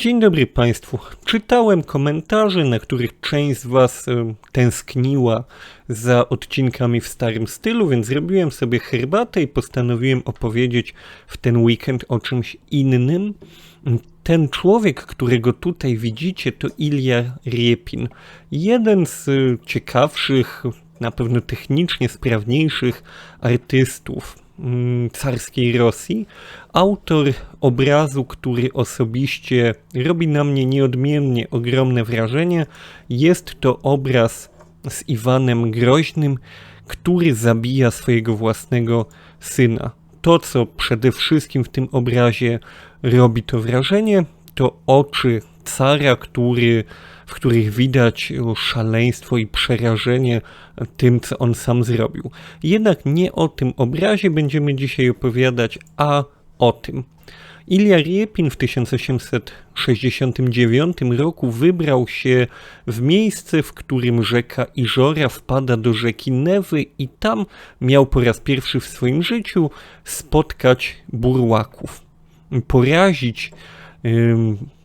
Dzień dobry Państwu. Czytałem komentarze, na których część z Was e, tęskniła za odcinkami w starym stylu, więc zrobiłem sobie herbatę i postanowiłem opowiedzieć w ten weekend o czymś innym. Ten człowiek, którego tutaj widzicie, to Ilja Riepin. Jeden z e, ciekawszych, na pewno technicznie sprawniejszych artystów carskiej Rosji. Autor obrazu, który osobiście robi na mnie nieodmiennie ogromne wrażenie, jest to obraz z Iwanem Groźnym, który zabija swojego własnego syna. To, co przede wszystkim w tym obrazie robi to wrażenie, to oczy cara, który w których widać szaleństwo i przerażenie tym, co on sam zrobił. Jednak nie o tym obrazie będziemy dzisiaj opowiadać, a o tym. Ilja Riepin w 1869 roku wybrał się w miejsce, w którym rzeka Iżora wpada do rzeki Newy i tam miał po raz pierwszy w swoim życiu spotkać burłaków, porazić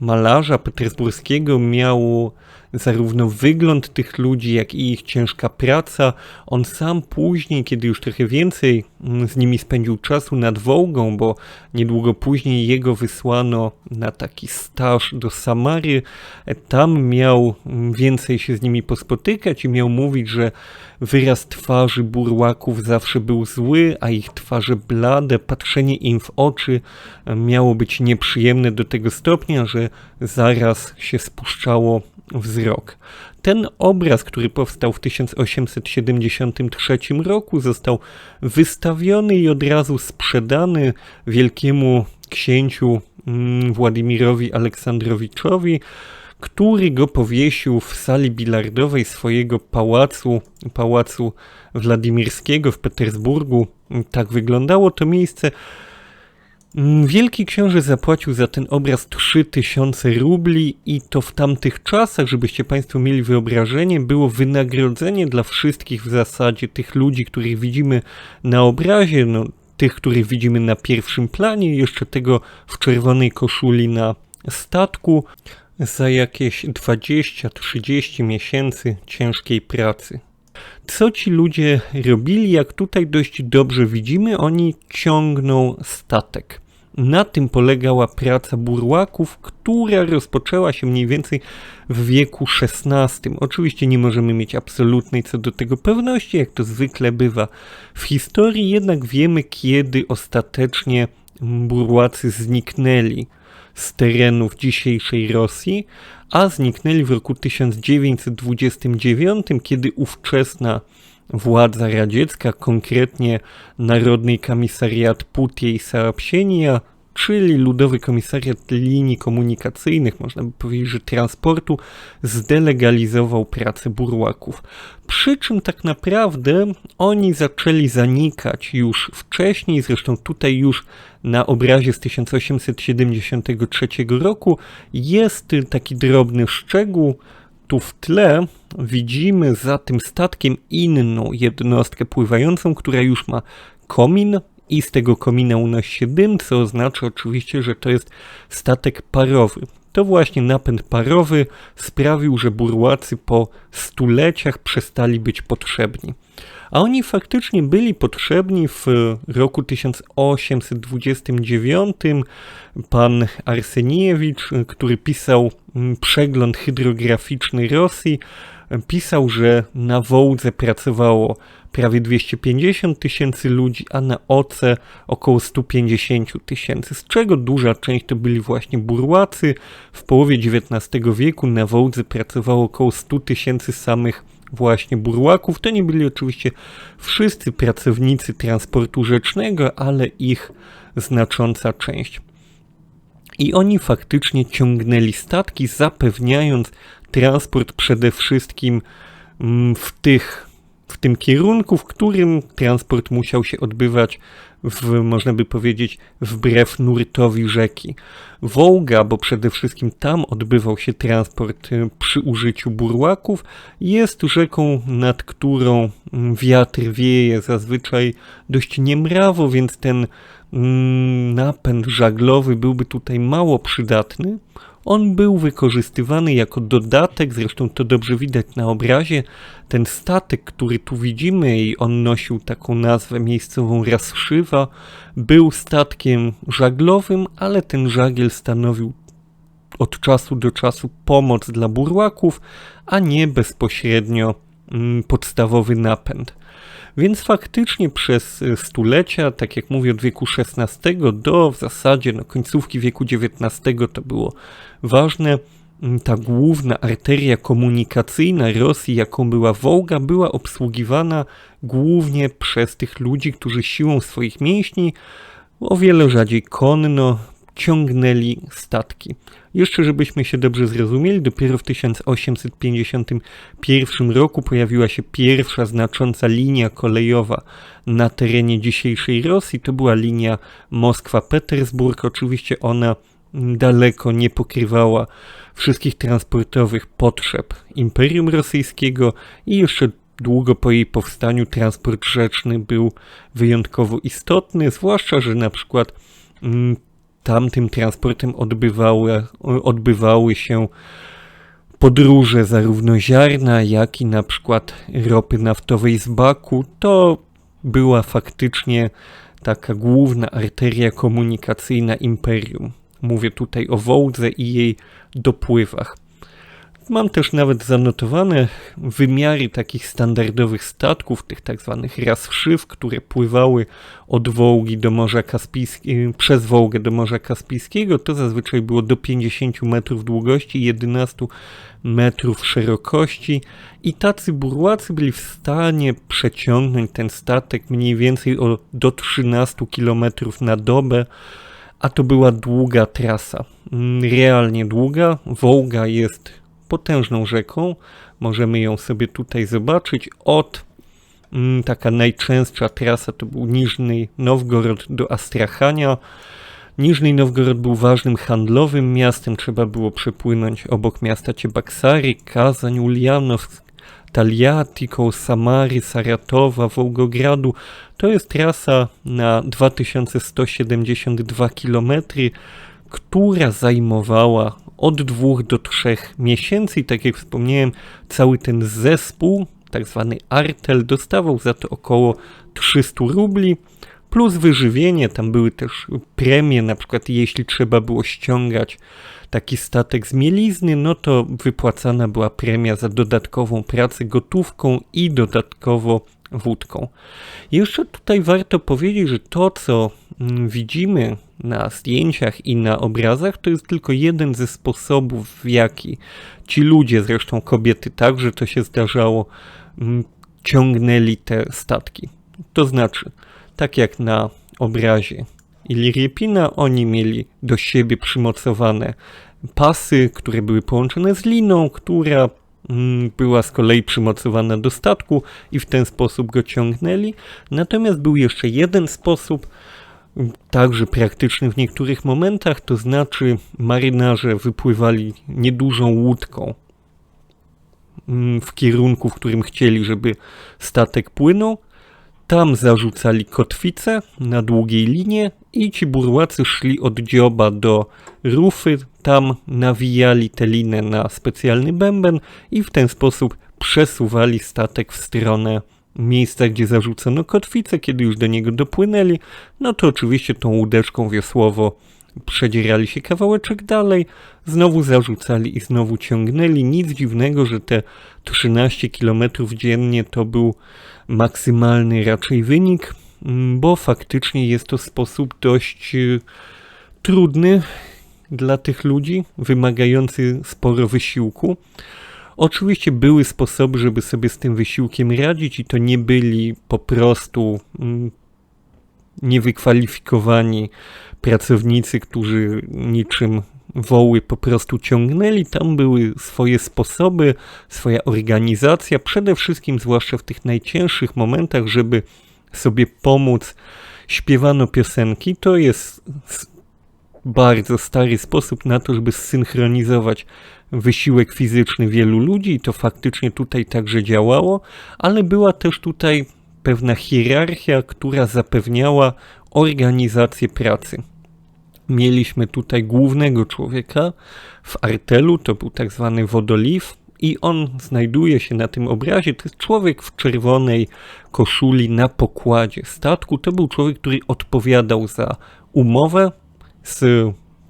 malarza petersburskiego miał zarówno wygląd tych ludzi, jak i ich ciężka praca. On sam później, kiedy już trochę więcej mm, z nimi spędził czasu nad Wołgą, bo niedługo później jego wysłano na taki staż do Samary, tam miał mm, więcej się z nimi pospotykać i miał mówić, że wyraz twarzy burłaków zawsze był zły, a ich twarze blade, patrzenie im w oczy miało być nieprzyjemne do tego stopnia, że zaraz się spuszczało wzrok. Ten obraz, który powstał w 1873 roku, został wystawiony i od razu sprzedany wielkiemu księciu mm, Władimirowi Aleksandrowiczowi, który go powiesił w sali bilardowej swojego pałacu, pałacu Władimirskiego w Petersburgu. Tak wyglądało to miejsce. Mm, Wielki książę zapłacił za ten obraz 3000 rubli i to w tamtych czasach, żebyście Państwo mieli wyobrażenie, było wynagrodzenie dla wszystkich w zasadzie tych ludzi, których widzimy na obrazie, no, tych, których widzimy na pierwszym planie, jeszcze tego w czerwonej koszuli na statku za jakieś 20-30 miesięcy ciężkiej pracy. Co ci ludzie robili? Jak tutaj dość dobrze widzimy, oni ciągną statek. Na tym polegała praca burłaków, która rozpoczęła się mniej więcej w wieku XVI. Oczywiście nie możemy mieć absolutnej co do tego pewności, jak to zwykle bywa w historii, jednak wiemy, kiedy ostatecznie burłacy zniknęli z terenów dzisiejszej Rosji, a zniknęli w roku 1929, kiedy ówczesna władza radziecka, konkretnie Narodny Komisariat Putie i Saapsienia, czyli Ludowy Komisariat Linii Komunikacyjnych, można by powiedzieć, że transportu, zdelegalizował pracę burłaków. Przy czym tak naprawdę oni zaczęli zanikać już wcześniej, zresztą tutaj już na obrazie z 1873 roku jest taki drobny szczegół, tu w tle widzimy za tym statkiem inną jednostkę pływającą, która już ma komin i z tego komina unosi się dym, co oznacza oczywiście, że to jest statek parowy. To właśnie napęd parowy sprawił, że burłacy po stuleciach przestali być potrzebni. A oni faktycznie byli potrzebni w roku 1829. Pan Arseniewicz, który pisał mm, przegląd hydrograficzny Rosji, pisał, że na Wołdze pracowało prawie 250 tysięcy ludzi, a na OCE około 150 tysięcy, z czego duża część to byli właśnie burłacy. W połowie XIX wieku na Wołdze pracowało około 100 tysięcy samych właśnie burłaków. To nie byli oczywiście wszyscy pracownicy transportu rzecznego, ale ich znacząca część. I oni faktycznie ciągnęli statki, zapewniając transport przede wszystkim mm, w tych w tym kierunku, w którym transport musiał się odbywać, w, można by powiedzieć, wbrew nurtowi rzeki. Wołga, bo przede wszystkim tam odbywał się transport y, przy użyciu burłaków, jest rzeką, nad którą mm, wiatr wieje zazwyczaj dość niemrawo, więc ten mm, napęd żaglowy byłby tutaj mało przydatny. On był wykorzystywany jako dodatek, zresztą to dobrze widać na obrazie. Ten statek, który tu widzimy, i on nosił taką nazwę miejscową Raszywa, był statkiem żaglowym, ale ten żagiel stanowił od czasu do czasu pomoc dla burłaków, a nie bezpośrednio mm, podstawowy napęd. Więc faktycznie przez e, stulecia, tak jak mówię, od wieku XVI do w zasadzie no, końcówki wieku XIX to było ważne. Mm, ta główna arteria komunikacyjna Rosji, jaką była Wołga, była obsługiwana głównie przez tych ludzi, którzy siłą swoich mięśni, o wiele rzadziej konno, ciągnęli statki. Jeszcze, żebyśmy się dobrze zrozumieli, dopiero w 1851 roku pojawiła się pierwsza znacząca linia kolejowa na terenie dzisiejszej Rosji. To była linia Moskwa-Petersburg. Oczywiście ona daleko nie pokrywała wszystkich transportowych potrzeb Imperium Rosyjskiego i jeszcze długo po jej powstaniu transport rzeczny był wyjątkowo istotny, zwłaszcza, że na przykład mm, tamtym transportem odbywały, odbywały się podróże zarówno ziarna, jak i na przykład ropy naftowej z Baku. To była faktycznie taka główna arteria komunikacyjna imperium. Mówię tutaj o Wołdze i jej dopływach. Mam też nawet zanotowane wymiary takich standardowych statków, tych tak zwanych raskrzyw, które pływały od Wołgi do Morza Kaspijskiego, przez Wołgę do Morza Kaspijskiego. To zazwyczaj było do 50 metrów długości i 11 metrów szerokości i tacy burłacy byli w stanie przeciągnąć ten statek mniej więcej o, do 13 km na dobę, a to była długa trasa. Mm, realnie długa. Wołga jest potężną rzeką. Możemy ją sobie tutaj zobaczyć. Od mm, taka najczęstsza trasa to był Niżny Nowgorod do Astrachania. Niżny Nowgorod był ważnym handlowym miastem. Trzeba było przepłynąć obok miasta Ciebaksary, Kazań, Ulianowsk, Taliati, koło Samary, Saratowa, Wołgogradu. To jest trasa na 2172 km, która zajmowała od dwóch do trzech miesięcy i tak jak wspomniałem, cały ten zespół, tak zwany artel, dostawał za to około 300 rubli, plus wyżywienie, tam były też premie, na przykład jeśli trzeba było ściągać taki statek z mielizny, no to wypłacana była premia za dodatkową pracę gotówką i dodatkowo wódką. Jeszcze tutaj warto powiedzieć, że to, co mm, widzimy na zdjęciach i na obrazach, to jest tylko jeden ze sposobów, w jaki ci ludzie, zresztą kobiety także to się zdarzało, mm, ciągnęli te statki. To znaczy, tak jak na obrazie Iliriepina, oni mieli do siebie przymocowane pasy, które były połączone z liną, która mm, była z kolei przymocowana do statku i w ten sposób go ciągnęli. Natomiast był jeszcze jeden sposób, także praktyczny w niektórych momentach, to znaczy marynarze wypływali niedużą łódką mm, w kierunku, w którym chcieli, żeby statek płynął. Tam zarzucali kotwicę na długiej linie i ci burłacy szli od dzioba do rufy, tam nawijali tę linę na specjalny bęben i w ten sposób przesuwali statek w stronę miejsca, gdzie zarzucono kotwicę, kiedy już do niego dopłynęli, no to oczywiście tą łódeczką wiosłowo przedzierali się kawałeczek dalej, znowu zarzucali i znowu ciągnęli. Nic dziwnego, że te 13 km dziennie to był maksymalny raczej wynik, bo faktycznie jest to sposób dość y, trudny dla tych ludzi, wymagający sporo wysiłku. Oczywiście były sposoby, żeby sobie z tym wysiłkiem radzić, i to nie byli po prostu mm, niewykwalifikowani pracownicy, którzy niczym woły po prostu ciągnęli. Tam były swoje sposoby, swoja organizacja, przede wszystkim, zwłaszcza w tych najcięższych momentach, żeby sobie pomóc. Śpiewano piosenki. To jest bardzo stary sposób na to, żeby zsynchronizować wysiłek fizyczny wielu ludzi to faktycznie tutaj także działało, ale była też tutaj pewna hierarchia, która zapewniała organizację pracy. Mieliśmy tutaj głównego człowieka w artelu, to był tak zwany wodoliw, i on znajduje się na tym obrazie. To jest człowiek w czerwonej koszuli na pokładzie statku. To był człowiek, który odpowiadał za umowę z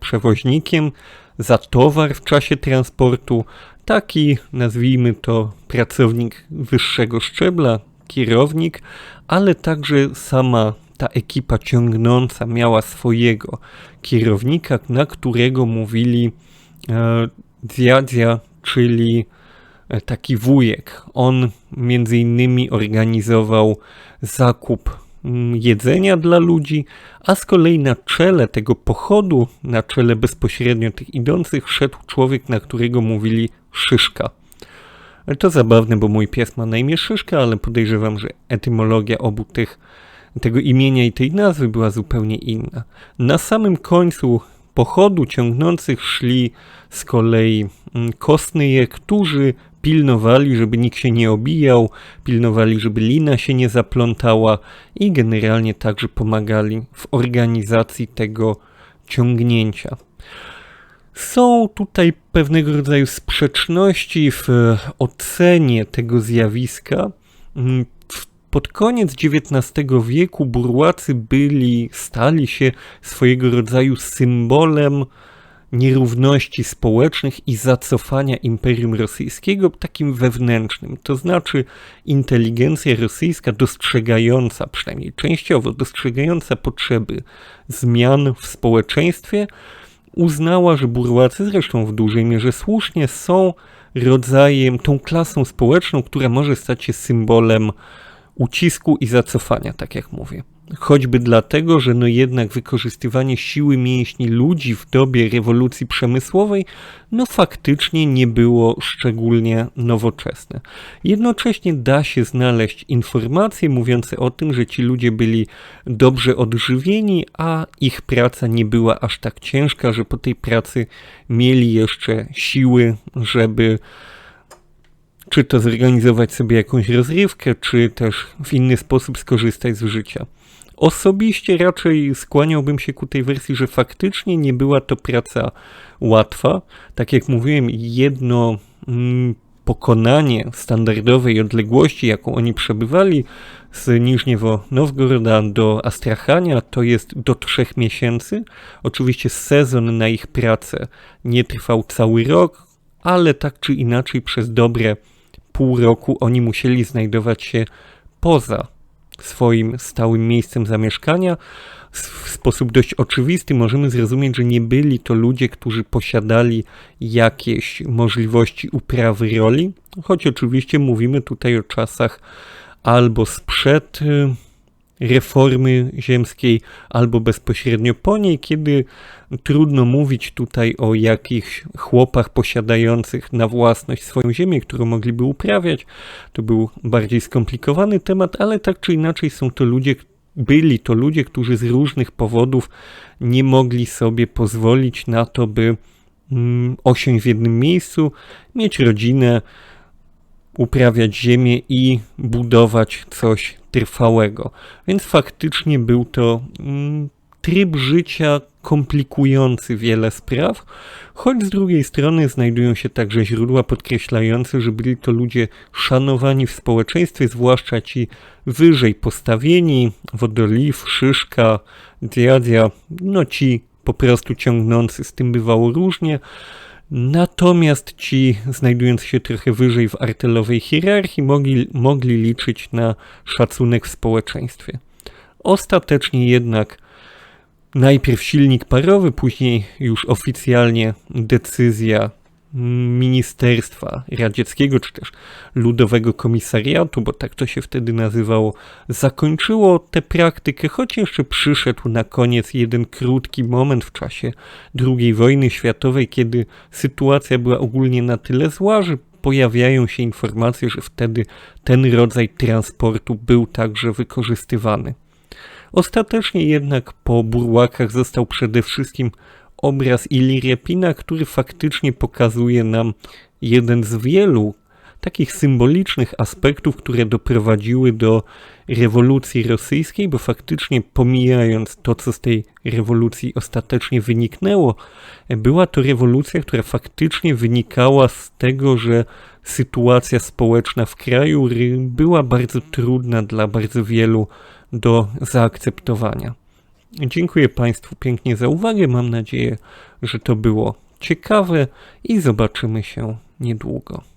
przewoźnikiem, za towar w czasie transportu. Taki, nazwijmy to, pracownik wyższego szczebla, kierownik, ale także sama ta ekipa ciągnąca miała swojego kierownika, na którego mówili e, dziadzia, czyli e, taki wujek. On między innymi organizował zakup jedzenia dla ludzi, a z kolei na czele tego pochodu, na czele bezpośrednio tych idących, szedł człowiek, na którego mówili Szyszka. To zabawne, bo mój pies ma na imię Szyszka, ale podejrzewam, że etymologia obu tych, tego imienia i tej nazwy była zupełnie inna. Na samym końcu pochodu ciągnących szli z kolei mm, kostnyje, którzy pilnowali, żeby nikt się nie obijał, pilnowali, żeby lina się nie zaplątała i generalnie także pomagali w organizacji tego ciągnięcia. Są tutaj pewnego rodzaju sprzeczności w ocenie tego zjawiska. Mm, pod koniec XIX wieku Burłacy byli, stali się swojego rodzaju symbolem nierówności społecznych i zacofania Imperium Rosyjskiego takim wewnętrznym. To znaczy inteligencja rosyjska dostrzegająca, przynajmniej częściowo dostrzegająca potrzeby zmian w społeczeństwie, uznała, że burłacy, zresztą w dużej mierze słusznie, są rodzajem, tą klasą społeczną, która może stać się symbolem ucisku i zacofania, tak jak mówię. Choćby dlatego, że no jednak wykorzystywanie siły mięśni ludzi w dobie rewolucji przemysłowej no faktycznie nie było szczególnie nowoczesne. Jednocześnie da się znaleźć informacje mówiące o tym, że ci ludzie byli dobrze odżywieni, a ich praca nie była aż tak ciężka, że po tej pracy mieli jeszcze siły, żeby czy to zorganizować sobie jakąś rozrywkę, czy też w inny sposób skorzystać z życia. Osobiście raczej skłaniałbym się ku tej wersji, że faktycznie nie była to praca łatwa. Tak jak mówiłem, jedno mm, pokonanie standardowej odległości, jaką oni przebywali z Niżniewo Nowgoroda do Astrachania, to jest do trzech miesięcy. Oczywiście sezon na ich pracę nie trwał cały rok, ale tak czy inaczej przez dobre pół roku oni musieli znajdować się poza swoim stałym miejscem zamieszkania. W sposób dość oczywisty możemy zrozumieć, że nie byli to ludzie, którzy posiadali jakieś możliwości uprawy roli, choć oczywiście mówimy tutaj o czasach albo sprzed y, reformy ziemskiej, albo bezpośrednio po niej, kiedy trudno mówić tutaj o jakichś chłopach posiadających na własność swoją ziemię, którą mogliby uprawiać. To był bardziej skomplikowany temat, ale tak czy inaczej są to ludzie, byli to ludzie, którzy z różnych powodów nie mogli sobie pozwolić na to, by mm, osiąść w jednym miejscu, mieć rodzinę, uprawiać ziemię i budować coś trwałego. Więc faktycznie był to mm, tryb życia komplikujący wiele spraw, choć z drugiej strony znajdują się także źródła podkreślające, że byli to ludzie szanowani w społeczeństwie, zwłaszcza ci wyżej postawieni, Wodoliw, Szyszka, Diadzia, no ci po prostu ciągnący, z tym bywało różnie, Natomiast ci znajdujący się trochę wyżej w artelowej hierarchii mogli, mogli liczyć na szacunek w społeczeństwie. Ostatecznie jednak najpierw silnik parowy, później już oficjalnie decyzja Ministerstwa Radzieckiego, czy też Ludowego Komisariatu, bo tak to się wtedy nazywało, zakończyło tę praktykę, choć jeszcze przyszedł na koniec jeden krótki moment w czasie II wojny światowej, kiedy sytuacja była ogólnie na tyle zła, że pojawiają się informacje, że wtedy ten rodzaj transportu był także wykorzystywany. Ostatecznie jednak po burłakach został przede wszystkim obraz Iliriepina, który faktycznie pokazuje nam jeden z wielu takich symbolicznych aspektów, które doprowadziły do rewolucji rosyjskiej, bo faktycznie pomijając to, co z tej rewolucji ostatecznie wyniknęło, była to rewolucja, która faktycznie wynikała z tego, że sytuacja społeczna w kraju była bardzo trudna dla bardzo wielu do zaakceptowania. Dziękuję Państwu pięknie za uwagę. Mam nadzieję, że to było ciekawe i zobaczymy się niedługo.